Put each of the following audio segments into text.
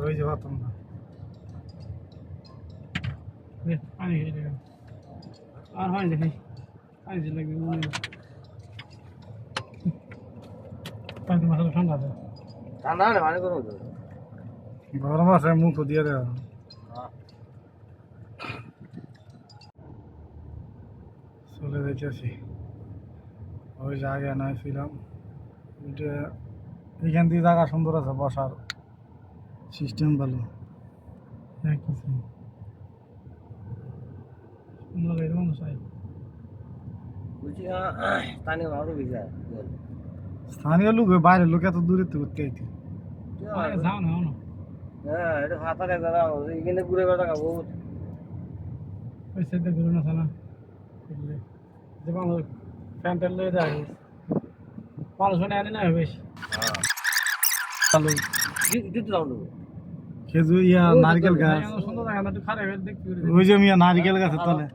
ওই যে পাতাম না। দে, পানি খেয়ে দেবে আর হয় দেখি পানি দিলে লাগবে মনে হয়। পানি মাথা ঠান্ডা আছে? ঠান্ডা না মানে করব তো গরম আছে মুখ দিয়ে দেওয়া চলে যাইতেছি ওই জায়গায় নাই ছিলাম ওইটা এখান দিয়ে জায়গা সুন্দর আছে বসার। সিস্টেম ভালো। হ্যাঁ স্থানীয় আরও ভিজা স্থানীয় লোক বাইরের লোক এত দূরে তো করতে আইতে। যাও না না। হ্যাঁ এটা দেখা দাও এখানে ঘুরে বেড়া বহুত ওই সাইডে ঘুরে না থানা বুঝলে যে মানুষ লয়ে যায়। মানুষ মানে আনি না বেশি। ভালো দিতে দাও তো ইয়া নারকেল গাছ। ওই যে মিয়া নারকেল গাছের তলে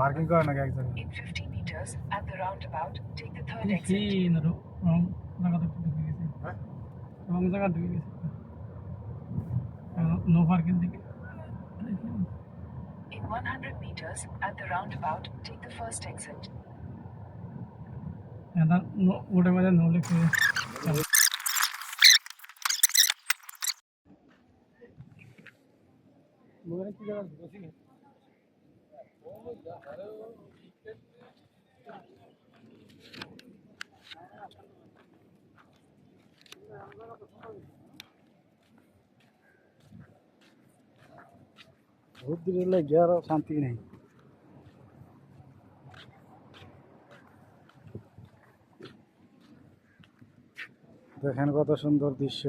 পার্কিং করে নাকি এক জায়গায় In 50 meters, at the roundabout, take the third কি exit. না হ্যাঁ? গেছে নো পার্কিং থেকে 100 meters at the roundabout, take the first exit. And then, no, whatever the knowledge is. मुगरन की जगह Thank you. দূরে লাগে শান্তি নেই। দেখেন কত সুন্দর দৃশ্য।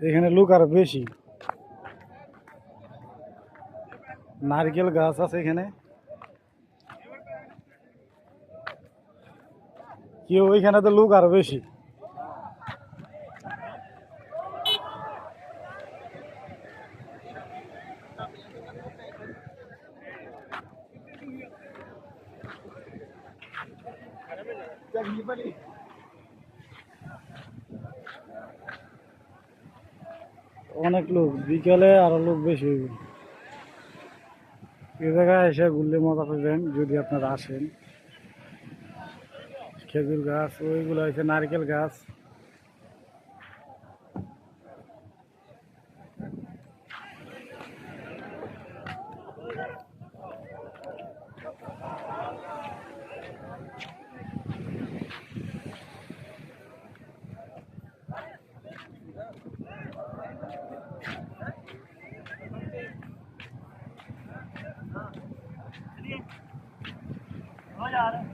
এখানে লোক আরও বেশি। নারকেল গাছ আছে এখানে। কেউ ওইখানে তো লোক আরও বেশি। অনেক লোক, বিকেলে আরও লোক বেশি হইব। এ জায়গায় এসে মজা পাবেন, যদি আপনারা আসেন। খেজুর গাছ ওইগুলো হচ্ছে নারকেল গাছ।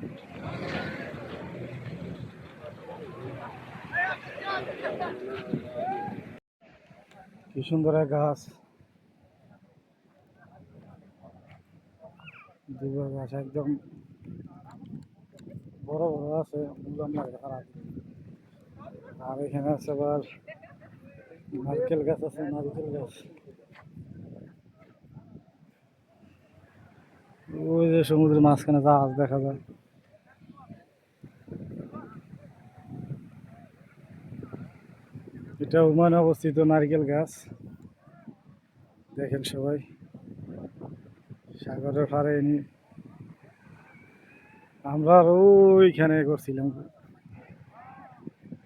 কি সুন্দর এক গাছ। দুর্গা গাছ একদম বড় বড় আছে আর এখানে আছে আবার নারকেল গাছ আছে, নারকেল গাছ। ওই যে সমুদ্রের মাঝখানে জাহাজ দেখা যায়। এটা ওমানে অবস্থিত নারকেল গাছ। দেখেন সবাই। সাগরের পাড়ে এনে আমরা আর ওইখানে করছিলাম।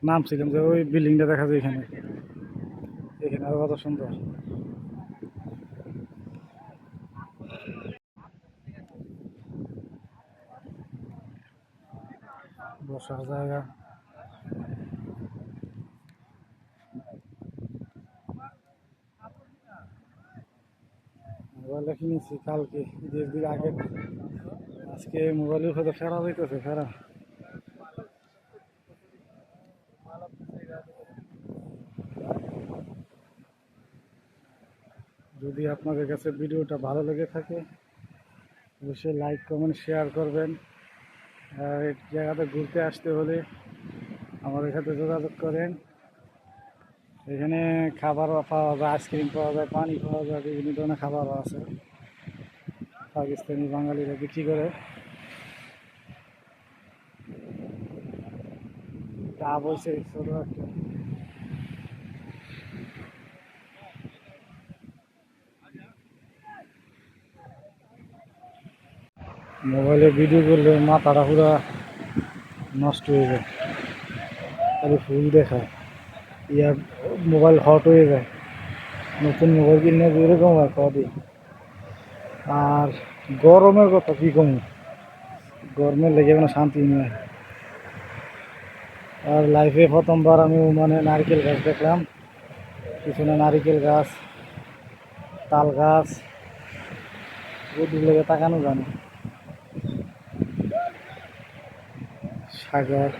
নামছিলাম যে ওই বিল্ডিংটা দেখা যায় এখানে। এখানে আরও কত সুন্দর। বসার জায়গা। মোবাইলটা কিনেছি কালকে ঈদের দিন আগে। আজকে মোবাইলের সাথে ফেরা হইতেছে ফেরা। যদি আপনাদের কাছে ভিডিওটা ভালো লেগে থাকে, অবশ্যই লাইক, কমেন্ট, শেয়ার করবেন। আর জায়গাতে ঘুরতে আসতে হলে আমাদের সাথে যোগাযোগ করেন। এখানে খাবারও পাওয়া যায় আইসক্রিম পাওয়া যায়, পানি পাওয়া যায়, বিভিন্ন ধরনের খাবারও আছে। পাকিস্তানি বাঙালিরা বিক্রি করে। ডাব হয়েছে মোবাইলে ভিডিও করলে মাথাটা পুরা নষ্ট হয়ে যায়। খালি ফুল দেখায়। ইয়ার মোবাইল হট হয়ে যায় নতুন মোবাইল কিনে এরকম হয় কদি আর গরমের কথা কি কম গরমের লেগে কোনো শান্তি নেই আর লাইফে প্রথমবার আমি মানে নারকেল গাছ দেখলাম পিছনে নারকেল গাছ তাল গাছ ওদিক লেগে তাকানো জানো সাগর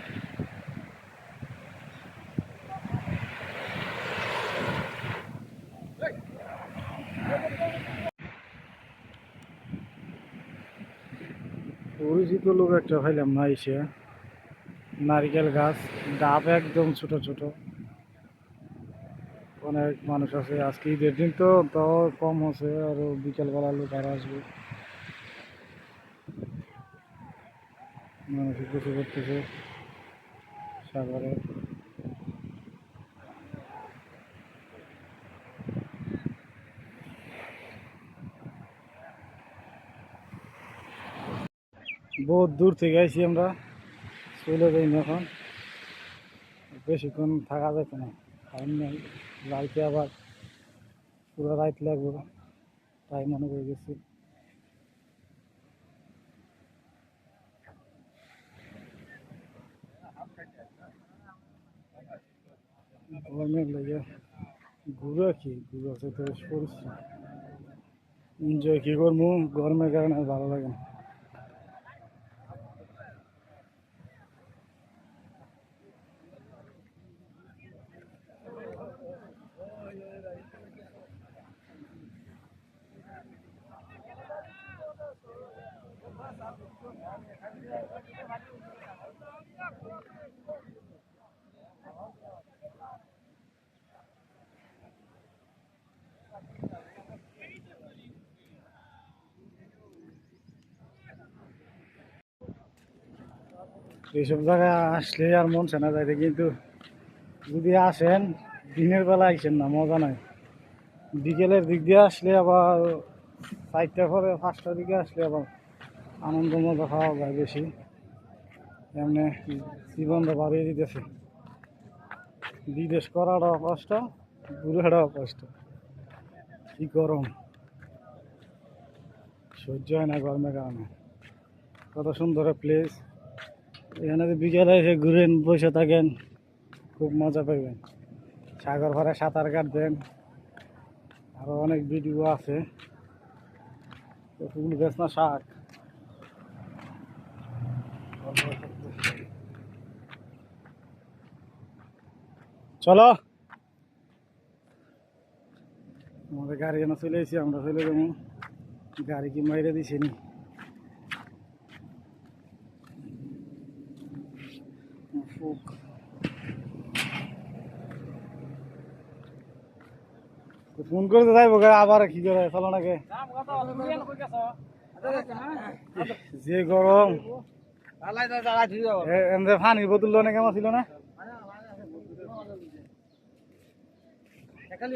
পরিচিত লোক একটা খাইলাম না এসে। নারিকেল গাছ, ডাব একদম ছোট ছোট। অনেক মানুষ আছে। আজকে ঈদের দিন তো তাও কম হচ্ছে। আরও বিকেলবেলা লোক আর আসবে। মানুষ কিছু করতেছে। সাগরে। বহুত দূর থেকে আইছি আমরা। চলে যাই এখন। বেশিক্ষণ থাকা যেত না। টাইম নেই। রাইতে আবার পুরো রাইত লাগবে। টাইম অনেক হয়ে গেছে। গরমের লেগে ঘুরে কি ঘুরে পরিশ্রম। এনজয় কি করব? গরমের কারণে ভালো লাগে না। এইসব জায়গায় আসলে আর মন চেনা যাইতে, কিন্তু যদি আসেন, দিনের বেলা আইসেন না, মজা নাই। বিকেলের দিক দিয়ে আসলে আবার চারটার পরে পাঁচটার দিকে আসলে আবার আনন্দ, মজা খাওয়া যায় বেশি। এমনি জীবনটা বাড়িয়ে দিতেছে। বিদেশ করাটাও কষ্ট ঘুরে ঘুরাটাও কষ্ট। কি গরম। সহ্য হয় না গরমের কারণে। কত সুন্দর প্লেস এখানে বিকেলে এসে ঘুরেন, বসে থাকেন, খুব মজা পাইবেন। সাগর ভরে সাঁতার কাটবেন, আরও অনেক ভিডিও আছে। ফুল গাছ না শাক। চলো। আমাদের গাড়ি এনে চলে এসেছি, আমরা চলে যাব। গাড়ি কি মাইরে দিছে নি? ফুক ফোন করতে যাইব আবার কি করে চলো নাকি যে গরম। পানির বোতল অনেক কেমন ছিল না? একালি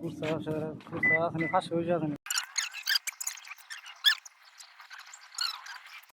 খুচরা আছে খুচরা আছে ফার্স্ট হয়েছে আছে